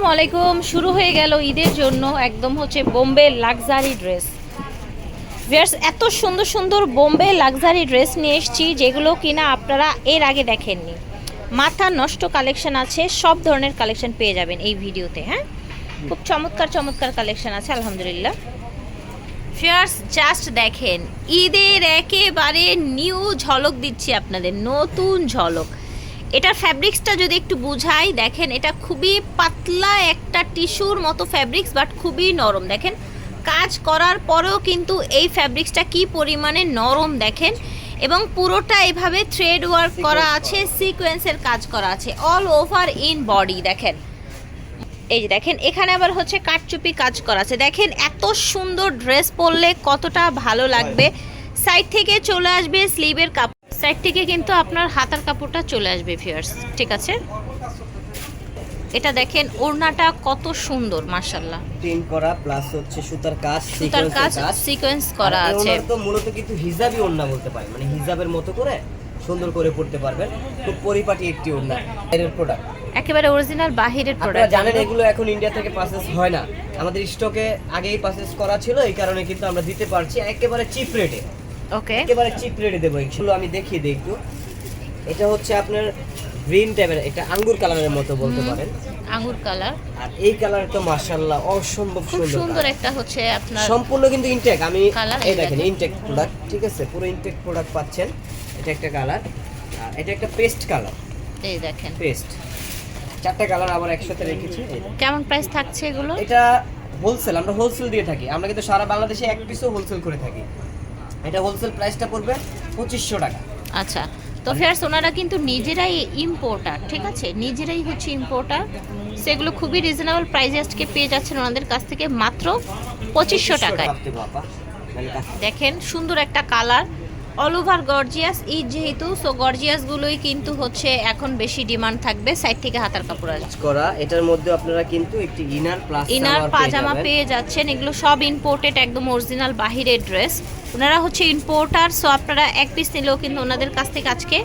আসসালামু আলাইকুম। শুরু হয়ে গেল ঈদের জন্য একদম হচ্ছে বোম্বে লাক্সারি ড্রেস। ভিয়ার্স এত সুন্দর সুন্দর বোম্বে লাক্সারি ড্রেস নিয়ে এসেছি, যেগুলো কিনা আপনারা এর আগে দেখেননি। মাথা নষ্ট কালেকশন আছে, সব ধরনের কালেকশন পেয়ে যাবেন এই ভিডিওতে হ্যাঁ? খুব চমৎকার চমৎকার কালেকশন আছে, আলহামদুলিল্লাহ। ফিয়ার্স জাস্ট দেখেন, ঈদের একেবারে নিউ ঝলক দিচ্ছি আপনাদের, নতুন ঝলক। এটার ফ্যাব্রিক্সটা যদি একটু বুঝাই দেখেন এটা খুবই পাতলা একটা টিস্যুর মতো ফ্যাব্রিক্স বাট খুবই নরম। দেখেন কাজ করার পরেও কিন্তু এই ফ্যাব্রিক্সটা কি পরিমাণে নরম দেখেন এবং পুরোটা এভাবে থ্রেড ওয়ার্ক করা আছে সিকোয়েন্সের কাজ করা আছে অল ওভার ইন বডি দেখেন। এই যে দেখেন এখানে আবার হচ্ছে কাটচুপি কাজ করা আছে। দেখেন এত সুন্দর ড্রেস পরলে কতটা ভালো লাগবে। সাইড থেকে চলে আসবে স্লিভের কাপড় সাইড থেকে কিন্তু আপনার হাতার কাপড়টা চলে আসবে ফিয়ার্স ঠিক আছে? এটা দেখেন ওড়নাটা কত সুন্দর মাশাল্লাহ প্রিন্ট করা প্লাস হচ্ছে সুতার কাজ সুতার কাজ সিকোয়েন্স করা আছে। তো মূলত কিন্তু হিজাবি ওড়না বলতে পারে মানে হিজাবের মতো করে সুন্দর করে পড়তে পারবেন। খুব পরিপাটি একটি ওড়না এর প্রোডাক্ট একেবারে অরিজিনাল বাহিরের আপনারা প্রোডাক্ট জানেন এগুলো এখন ইন্ডিয়া থেকে পারচেস হয় না। আমাদের স্টকে আগেই পারচেস করা ছিল এই কারণে কিন্তু আমরা দিতে পারছি একেবারে চিপ রেটে ওকে একেবারে চিপ রেটে দেবো এগুলো আমি দেখিয়ে দিই একটু। এটা হচ্ছে আপনার গ্রিন টাইপের এটা আঙ্গুর কালারের মতো বলতে পারেন। আঙ্গুর কালার। আর এই কালার তো মাশাআল্লাহ অসম্ভব সুন্দর সুন্দর একটা হচ্ছে আপনার সম্পূর্ণ কিন্তু ইনটেক আমি এই দেখেন। ইনটেক প্রোডাক্ট ঠিক আছে? পুরো ইনটেক প্রোডাক্ট পাচ্ছেন। এটা একটা কালার। আর এটা একটা পেস্ট কালার। এই দেখেন। পেস্ট চারটা কালার আবার একসাথে রেখেছি কেমন প্রাইস থাকছে এগুলো? এটা হোলসেল আমরা হোলসেল দিয়ে থাকি। আমরা কিন্তু সারা বাংলাদেশে এক পিসও হোলসেল করে থাকি। এটা হোলসেল প্রাইসটা পড়বে পঁচিশশো টাকা। আচ্ছা তো ফেয়ার্স ওনারা কিন্তু নিজেরাই ইম্পোর্টার ঠিক আছে? নিজেরাই হচ্ছে ইম্পোর্টার সেগুলো খুবই রিজনেবল প্রাইসে আজকে পেয়ে যাচ্ছেন ওনাদের কাছ থেকে মাত্র পঁচিশশো টাকায়। দেখেন সুন্দর একটা colour all over gorgeous Eid যেহেতু সো গর্জিয়াসগুলোই কিন্তু হচ্ছে এখন বেশি ডিমান্ড থাকবে সাইড থেকে হাতার কাপড় আসবে। করা এটার মধ্যে আপনারা কিন্তু একটি ইনার প্লাস ইনার পাজামা পেয়ে যাচ্ছেন এগুলো সব ইম্পোর্টেড একদম অরিজিনাল বাহিরের ড্রেস ওনারা হচ্ছে ইম্পোর্টার সো আপনারা এক পিস নিলেও কিন্তু ওনাদের কাছ থেকে আজকে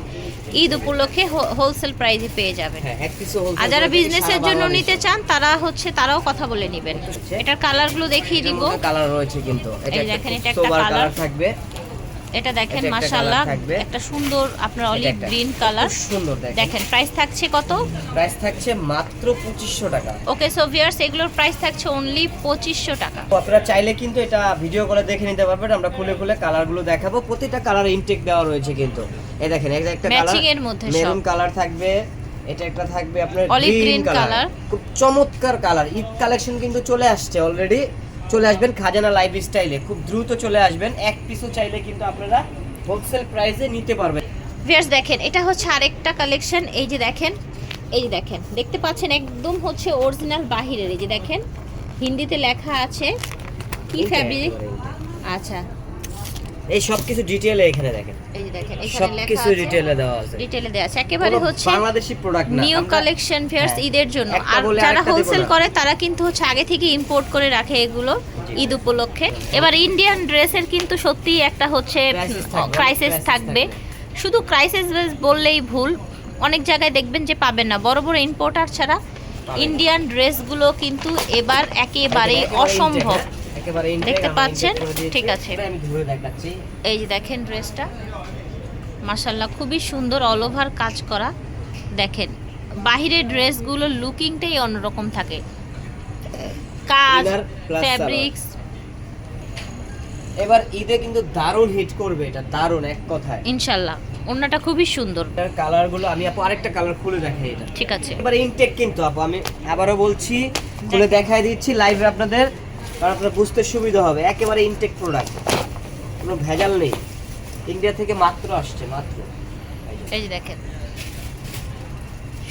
ঈদ উপলক্ষে হোলসেল প্রাইজে পেয়ে যাবেন। হ্যাঁ এক পিসও হোলসেল আর যারা বিজনেসের জন্য নিতে চান তারা হচ্ছে তারাও কথা বলে নেবেন। এটার কালারগুলো দেখিয়ে দিব। কালার রয়েছে কিন্তু। দেখেন, এটা একটা colour থাকবে। এটা দেখেন মাশাআল্লাহ। একটা সুন্দর আপনার অলিভ গ্রিন কালার সুন্দর দেখেন। প্রাইস থাকছে কত? প্রাইস থাকছে মাত্র পঁচিশশো টাকা। ওকে সো ভিউয়ার্স এগুলোর প্রাইস থাকছে অনলি পঁচিশশো টাকা। তো আপনারা চাইলে কিন্তু এটা ভিডিও কলে দেখে নিতে পারবেন। আমরা খুলে খুলে কালারগুলো দেখাবো। প্রতিটা কালার ইনটেক দেওয়া রয়েছে কিন্তু। এই দেখেন একটা কালার Matching এর মধ্যে সব। মেরুন কালার থাকবে। এটা একটা থাকবে আপনার অলিভ গ্রিন কালার খুব চমৎকার কালার ঈদ কালেকশন কিন্তু চলে আসছে অলরেডি চলে আসবেন খাজানা লাইফ স্টাইলে খুব দ্রুত চলে আসবেন। এক পিসও চাইলে কিন্তু আপনারা হোলসেল প্রাইসে নিতে পারবেন। ভিউয়ার্স দেখেন এটা হচ্ছে আরেকটা কালেকশন এই যে দেখেন এই যে দেখেন দেখতে পাচ্ছেন একদম হচ্ছে অরিজিনাল বাহিরের। এই যে দেখেন হিন্দিতে লেখা আছে কি ফ্যাব্রিক আচ্ছা এই সব কিছু ডিটেইলে এখানে দেখেন। এই যে দেখেন এখানে সব লেখা কিছু ডিটেইলে দেওয়া আছে। ডিটেইলে দেওয়া আছে। একেবারে হচ্ছে বাংলাদেশি প্রোডাক্ট না। নিউ কালেকশন ফেয়ার্স ঈদের জন্য। আর যারা হোলসেল করে তারা কিন্তু হচ্ছে আগে থেকে ইম্পোর্ট করে রাখে এগুলো ঈদ উপলক্ষে। এবার ইন্ডিয়ান ড্রেসের কিন্তু সত্যিই একটা হচ্ছে ক্রাইসিস থাকবে থাকবে। শুধু ক্রাইসিস বেস বললেই ভুল। অনেক জায়গায় দেখবেন যে পাবেন না। বড় বড় ইম্পোর্টার ছাড়া ইন্ডিয়ান ড্রেসগুলো কিন্তু এবার একেবারেই অসম্ভব। দেখতে পাচ্ছেন? ঠিক আছে। এই যে দেখেন ড্রেসটা। মাসাল্লাহ খুবই সুন্দর অল ওভার কাজ করা। দেখেন বাহিরের ড্রেসগুলোর লুকিংটাই অন্যরকম থাকে। কাজ ফ্যাব্রিক্স এবার ঈদে কিন্তু দারুণ হিট করবে এটা দারুণ এক কথায়। ইনশাল্লাহ ওড়নাটা খুবই সুন্দর। এটার কালারগুলো আমি আপু আরেকটা কালার খুলে দেখাই এটা। ঠিক আছে। এবার ইনটেক কিন্তু আপু আমি আবারও বলছি খুলে দেখাই দিচ্ছি লাইভে আপনাদের। কারণ আপনার বুঝতে সুবিধা হবে। একেবারে ইনটেক প্রোডাক্ট কোনো ভেজাল নেই। ইন্ডিয়া থেকে মাত্র আসছে মাত্র। এই যে। দেখেন।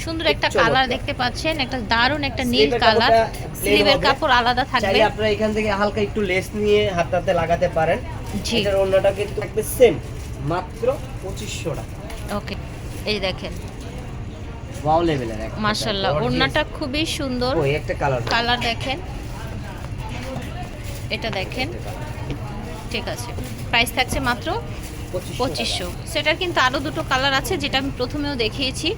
সুন্দর একটা কালার দেখতে পাচ্ছেন। একটা দারুণ একটা নীল কালার স্লিভের কাপড় আলাদা থাকবে। চাইলে আপনারা এখান থেকে হালকা একটু লেস নিয়ে হাতটাতে লাগাতে পারেন। জি। এটার অন্যটা কিন্তু থাকবে সেম মাত্র পঁচিশশো টাকা। ওকে। এই দেখেন। ওয়াও লেভেলের এক মাশাল্লাহ ওড়নাটা খুবই সুন্দর। ওই একটা কালার কালার দেখেন। এটা দেখেন। ঠিক আছে। প্রাইস থাকছে মাত্র পঁচিশশো। সেটার কিন্তু আরও দুটো কালার আছে, যেটা আমি প্রথমেও দেখিয়েছি।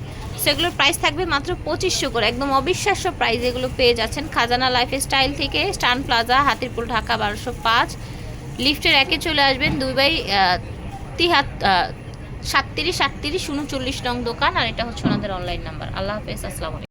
সেগুলোর প্রাইস থাকবে মাত্র পঁচিশশো করে। একদম অবিশ্বাস্য প্রাইস এগুলো পেয়ে যাচ্ছেন। খাজানা লাইফ স্টাইল থেকে স্টান প্লাজা হাতিরপুল, ঢাকা, বারোশো পাঁচ। লিফটের একে চলে আসবেন দুই বাই তিহাত সাতত্রিশ সাতত্রিশ উনচল্লিশ নং দোকান। আর এটা হচ্ছে ওনাদের অনলাইন নাম্বার আল্লাহ হাফেজ, আসসালামু